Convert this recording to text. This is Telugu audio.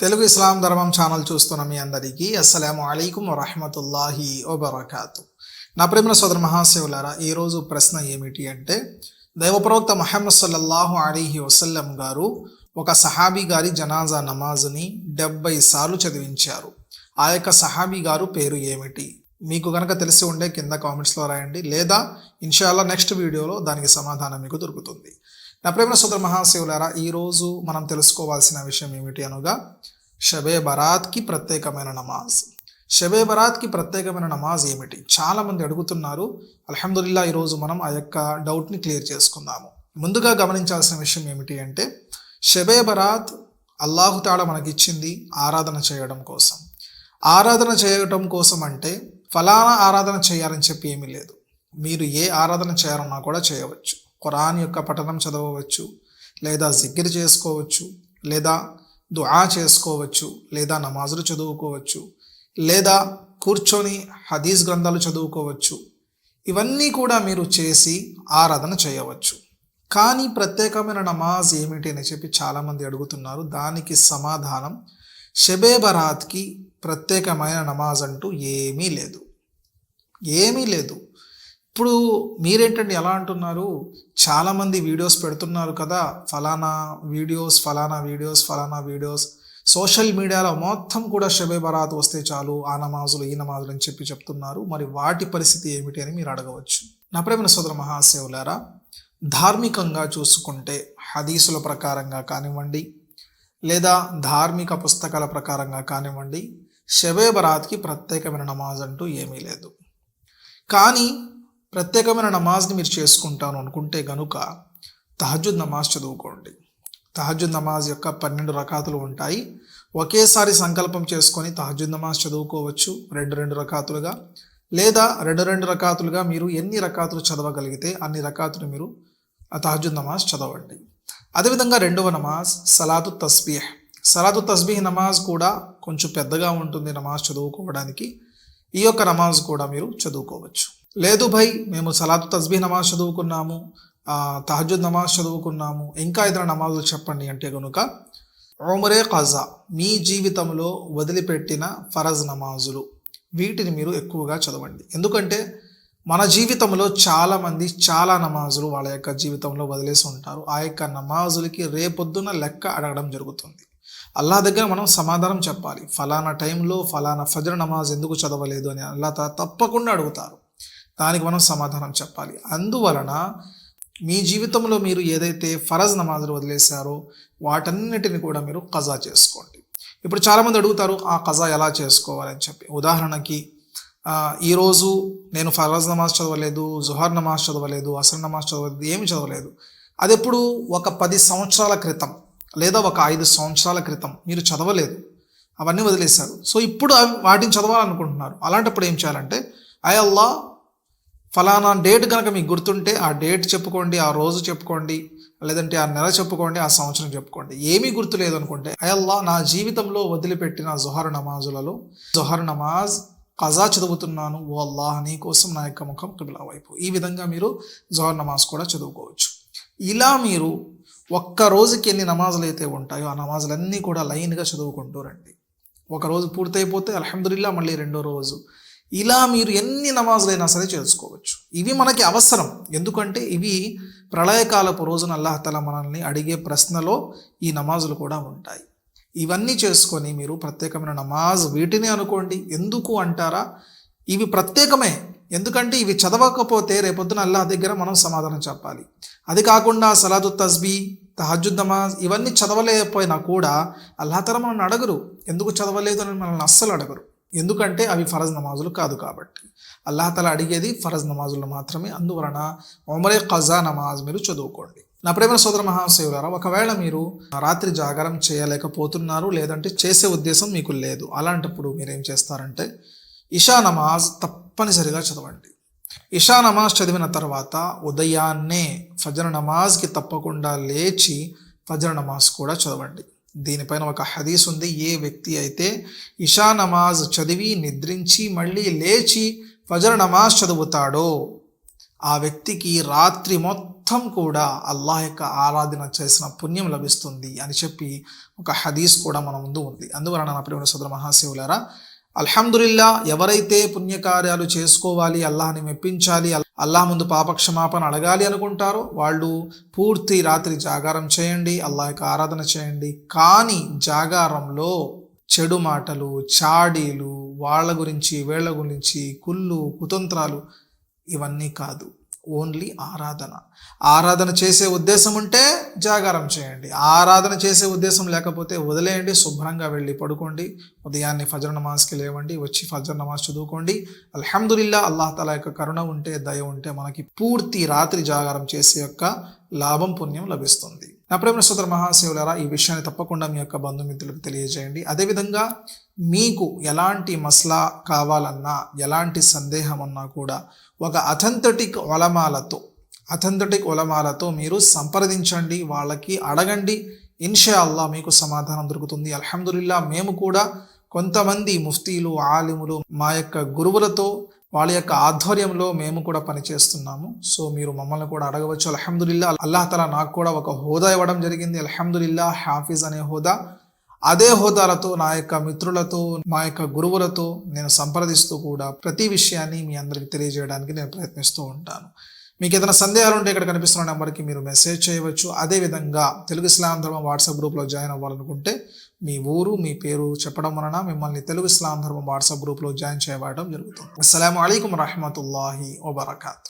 తెలుగు ఇస్లాం ధర్మం ఛానల్ చూస్తున్న మీ అందరికీ అస్సలం అయికం వరహమతుల్లాహి వబర్కాతు. నా ప్రేమ సోదర మహాశివులారా ఈరోజు ప్రశ్న ఏమిటి అంటే దైవప్రవక్త మహమ్మద్ సల్లల్లాహు అలీహి వసల్లం గారు ఒక సహాబీ గారి జనాజా నమాజ్ని డెబ్బై సార్లు చదివించారు. ఆ యొక్క సహాబీ గారు పేరు ఏమిటి? మీకు కనుక తెలిసి ఉండే కింద కామెంట్స్లో రాయండి. లేదా ఇన్షాల్లా నెక్స్ట్ వీడియోలో దానికి సమాధానం మీకు దొరుకుతుంది. నా ప్రేమ సోదర మహాశివులారా ఈరోజు మనం తెలుసుకోవాల్సిన విషయం ఏమిటి అనగా షబే బరాత్కి ప్రత్యేకమైన నమాజ్. షబే బరాత్కి ప్రత్యేకమైన నమాజ్ ఏమిటి? చాలామంది అడుగుతున్నారు అల్హమ్దుల్లా ఈరోజు మనం ఆ యొక్క డౌట్ని క్లియర్ చేసుకుందాము. ముందుగా గమనించాల్సిన విషయం ఏమిటి అంటే షబే బరాత్ అల్లాహుతాళ మనకిచ్చింది ఆరాధన చేయడం కోసం. ఆరాధన చేయడం కోసం అంటే ఫలానా ఆరాధన చేయాలని చెప్పి ఏమీ లేదు. మీరు ఏ ఆరాధన చేయాలన్నా కూడా చేయవచ్చు. ఖురాన్ యొక్క పఠనం చదవవచ్చు లేదా జిగ్గిరి చేసుకోవచ్చు లేదా దుఆ చేసుకోవచ్చు లేదా నమాజులు చదువుకోవచ్చు లేదా కూర్చొని హదీస్ గ్రంథాలు చదువుకోవచ్చు. ఇవన్నీ కూడా మీరు చేసి ఆరాధన చేయవచ్చు. కానీ ప్రత్యేకమైన నమాజ్ ఏమిటి అని చెప్పి చాలామంది అడుగుతున్నారు. దానికి సమాధానం షబే బరాత్కి ప్రత్యేకమైన నమాజ్ అంటూ ఏమీ లేదు. ఏమీ లేదు. ఇప్పుడు మీరేంటండి ఎలా అంటున్నారు? చాలామంది వీడియోస్ పెడుతున్నారు కదా ఫలానా వీడియోస్ ఫలానా వీడియోస్ ఫలానా వీడియోస్. సోషల్ మీడియాలో మొత్తం కూడా షబే బరాత్ వస్తే చాలు ఆ నమాజులు ఈ నమాజులు అని చెప్పి చెప్తున్నారు. మరి వాటి పరిస్థితి ఏమిటి అని మీరు అడగవచ్చు. నా ప్రేమ సోదర మహాసేవులారా ధార్మికంగా చూసుకుంటే హదీసుల ప్రకారంగా కానివ్వండి లేదా ధార్మిక పుస్తకాల ప్రకారంగా కానివ్వండి షబే బరాత్కి ప్రత్యేకమైన నమాజ్ అంటూ ఏమీ లేదు. కానీ ప్రత్యేకమైన నమాజ్ని మీరు చేసుకుంటాను అనుకుంటే గనుక తహజుద్ నమాజ్ చదువుకోండి. తహజుద్ నమాజ్ యొక్క పన్నెండు రకాతులు ఉంటాయి. ఒకేసారి సంకల్పం చేసుకొని తహజుద్ నమాజ్ చదువుకోవచ్చు. రెండు రెండు రకాతులుగా. లేదా రెండు రెండు రకాతులుగా మీరు ఎన్ని రకాతులు చదవగలిగితే అన్ని రకాతులు మీరు తహజుద్ నమాజ్ చదవండి. అదేవిధంగా రెండవ నమాజ్ సలాదు తస్బీహ్. సలాదు తస్బీహ్ నమాజ్ కూడా కొంచెం పెద్దగా ఉంటుంది నమాజ్ చదువుకోవడానికి. ఈ యొక్క నమాజ్ కూడా మీరు చదువుకోవచ్చు. లేదు భయ్ మేము సలాత్ తస్బీ నమాజ్ చదువుకున్నాము తహజుద్ నమాజ్ చదువుకున్నాము ఇంకా ఇతర నమాజులు చెప్పండి అంటే కనుక ఓమరే ఖజా మీ జీవితంలో వదిలిపెట్టిన ఫరజ్ నమాజులు. వీటిని మీరు ఎక్కువగా చదవండి. ఎందుకంటే మన జీవితంలో చాలామంది చాలా నమాజులు వాళ్ళ యొక్క జీవితంలో వదిలేసి ఉంటారు. ఆ యొక్క నమాజులకి రేపొద్దున లెక్క అడగడం జరుగుతుంది. అల్లా దగ్గర మనం సమాధానం చెప్పాలి. ఫలానా టైంలో ఫలానా ఫజర్ నమాజ్ ఎందుకు చదవలేదు అని అల్లా తప్పకుండా అడుగుతారు. దానికి మనం సమాధానం చెప్పాలి. అందువలన మీ జీవితంలో మీరు ఏదైతే ఫరజ్ నమాజులు వదిలేశారో వాటన్నిటిని కూడా మీరు కజా చేసుకోండి. ఇప్పుడు చాలామంది అడుగుతారు ఆ కజా ఎలా చేసుకోవాలని చెప్పి? ఉదాహరణకి ఈరోజు నేను ఫరజ్ నమాజ్ చదవలేదు జుహార్ నమాజ్ చదవలేదు అసర్ నమాజ్ చదవలేదు ఏమి చదవలేదు. అది ఎప్పుడు ఒక పది సంవత్సరాల క్రితం లేదా ఒక ఐదు సంవత్సరాల క్రితం మీరు చదవలేదు. అవన్నీ వదిలేశారు. సో ఇప్పుడు వాటిని చదవాలనుకుంటున్నారు. అలాంటప్పుడు ఏం చేయాలంటే అయ్యల్లా ఫలానా డేట్ కనుక మీకు గుర్తుంటే ఆ డేట్ చెప్పుకోండి ఆ రోజు చెప్పుకోండి లేదంటే ఆ నెల చెప్పుకోండి ఆ సంవత్సరం చెప్పుకోండి. ఏమీ గుర్తు లేదనుకుంటే అయల్లా నా జీవితంలో వదిలిపెట్టిన జొహర్ నమాజులలో జొహర్ నమాజ్ కజా చదువుతున్నాను ఓ అల్లాహ్ నీ కోసం నా యొక్క ముఖం కిబిలా వైపు. ఈ విధంగా మీరు జొహర్ నమాజ్ కూడా చదువుకోవచ్చు. ఇలా మీరు ఒక్క రోజుకి ఎన్ని నమాజులు అయితే ఉంటాయో ఆ నమాజులన్నీ కూడా లైన్గా చదువుకుంటూ రండి. ఒక రోజు పూర్తయిపోతే అలహమ్దుల్లా మళ్ళీ రెండో రోజు. ఇలా మీరు ఎన్ని నమాజులైనా సరే చేసుకోవచ్చు. ఇవి మనకి అవసరం. ఎందుకంటే ఇవి ప్రళయకాలపు రోజున అల్లాహతల మనల్ని అడిగే ప్రశ్నలో ఈ నమాజులు కూడా ఉంటాయి. ఇవన్నీ చేసుకొని మీరు ప్రత్యేకమైన నమాజ్ వీటిని అనుకోండి. ఎందుకు అంటారా? ఇవి ప్రత్యేకమే. ఎందుకంటే ఇవి చదవకపోతే రేపొద్దున అల్లాహ్ దగ్గర మనం సమాధానం చెప్పాలి. అది కాకుండా సలాదు తస్బీ తహజుద్ నమాజ్ ఇవన్నీ చదవలేకపోయినా కూడా అల్లాహతల మనల్ని అడగరు. ఎందుకు చదవలేదు అని మనల్ని అస్సలు అడగరు. ఎందుకంటే అవి ఫరజ్ నమాజులు కాదు కాబట్టి. అల్లాహతల అడిగేది ఫరజ్ నమాజులు మాత్రమే. అందువలన ఒమరే ఖజా నమాజ్ మీరు చదువుకోండి. నా ప్రేమ సోదర మహాశివులారా ఒకవేళ మీరు రాత్రి జాగారం చేయలేకపోతున్నారు లేదంటే చేసే ఉద్దేశం మీకు లేదు. అలాంటప్పుడు మీరేం చేస్తారంటే ఇషా నమాజ్ తప్పనిసరిగా చదవండి. ఇషా నమాజ్ చదివిన తర్వాత ఉదయాన్నే ఫజర్ నమాజ్కి తప్పకుండా లేచి ఫజర్ నమాజ్ కూడా చదవండి. దీనిపైన ఒక హదీస్ ఉంది. ఏ వ్యక్తి అయితే ఇషా నమాజ్ చదివి నిద్రించి మళ్ళీ లేచి ఫజర్ నమాజ్ చదువుతాడో ఆ వ్యక్తికి రాత్రి మొత్తం కూడా అల్లాహ్ యొక్క ఆరాధన చేసిన పుణ్యం లభిస్తుంది అని చెప్పి ఒక హదీస్ కూడా మన ముందు ఉంది. అందువలన నా ప్రియమైన సోదర మహాశివులారా అల్హమ్దులిల్లా ఎవరైతే పుణ్యకార్యాలు చేసుకోవాలి అల్లాహ్ని మెప్పించాలి అల్లాహ్ ముందు పాపక్షమాపణ అడగాలి అనుకుంటారో వాళ్ళు పూర్తి రాత్రి జాగారం చేయండి అల్లాహ్ యొక్క ఆరాధన చేయండి. కానీ జాగారంలో చెడు మాటలు చాడీలు వాళ్ళ గురించి వీళ్ళ గురించి కుళ్ళు కుతంత్రాలు ఇవన్నీ కాదు. ఓన్లీ ఆరాధన. ఆరాధన చేసే ఉద్దేశం ఉంటే జాగారం చేయండి. ఆరాధన చేసే ఉద్దేశం లేకపోతే వదిలేయండి శుభ్రంగా వెళ్ళి పడుకోండి ఉదయాన్నే ఫజర్ నమాజ్కి లేవండి వచ్చి ఫజర్ నమాజ్ చదువుకోండి. అల్హమ్దుల్లా అల్లాహ్ తలా యొక్క కరుణ ఉంటే దయ ఉంటే మనకి పూర్తి రాత్రి జాగారం చేసే యొక్క లాభం పుణ్యం లభిస్తుంది. నా ప్రేమ సోదర మహాశివులారా ఈ విషయాన్ని తప్పకుండా మీ యొక్క బంధుమిత్రులకు తెలియజేయండి. అదేవిధంగా మీకు ఎలాంటి మసలా కావాలన్నా ఎలాంటి సందేహం ఉన్నా కూడా ఒక అథెంథటిక్ ఒలమాలతో అథెంథటిక్ ఒలమాలతో మీరు సంప్రదించండి వాళ్ళకి అడగండి. ఇన్షా అల్లా మీకు సమాధానం దొరుకుతుంది. అల్హమ్దుల్లా మేము కూడా కొంతమంది ముఫ్తీలు ఆలిములు మా యొక్క గురువులతో వాళ్ళ యొక్క ఆధ్వర్యంలో మేము కూడా పనిచేస్తున్నాము. సో మీరు మమ్మల్ని కూడా అడగవచ్చు. అల్హమ్దులిల్లా అల్లాహ్ తలా నాకు కూడా ఒక హోదా ఇవ్వడం జరిగింది. అల్హమ్దులిల్లా హాఫీజ్ అనే హోదా. అదే హోదాలతో నా యొక్క మిత్రులతో మా యొక్క గురువులతో నేను సంప్రదిస్తూ కూడా ప్రతి విషయాన్ని మీ అందరికి తెలియజేయడానికి నేను ప్రయత్నిస్తూ ఉంటాను. మీకు ఏదైనా సందేహాలు ఉంటే ఇక్కడ కనిపిస్తున్న నెంబర్కి మీరు మెసేజ్ చేయవచ్చు. అదేవిధంగా తెలుగు ఇస్లాం ధర్మం వాట్సాప్ గ్రూప్లో జాయిన్ అవ్వాలనుకుంటే మీ ఊరు మీ పేరు చెప్పడం వలన మిమ్మల్ని తెలుగు ఇస్లాం ధర్మం వాట్సాప్ గ్రూప్లో జాయిన్ చేయబడడం జరుగుతుంది. అస్సలం అయికం రహమతుల్లాహి వబర్కాత్.